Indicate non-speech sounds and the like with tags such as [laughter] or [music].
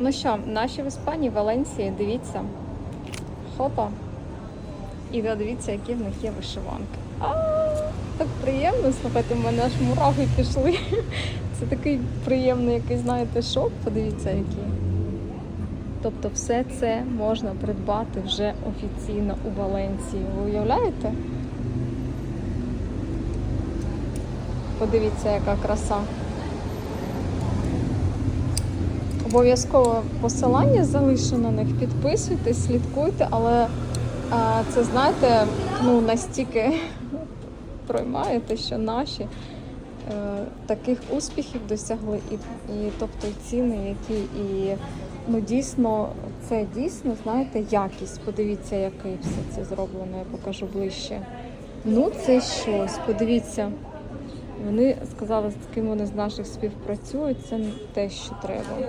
Ну що, наші в Іспанії, Валенції, дивіться. Хопа. І дивіться, які в них є вишиванки. А, так приємно, слухайте, в мене аж мурахи пішли. Це такий приємний, який, знаєте, шок. Подивіться, який. Тобто все це можна придбати вже офіційно у Валенції. Ви уявляєте? Подивіться, яка краса. Обов'язково посилання залишу на них, підписуйтесь, слідкуйте, але а, це знаєте, ну настільки [laughs] проймаєте, що наші е, таких успіхів досягли, і, і тобто ціни, які і ну дійсно це дійсно, знаєте, якість. Подивіться, який все це зроблено, я покажу ближче. Ну, це щось, подивіться. Вони сказали, з ким вони з наших співпрацюють, це не те, що треба.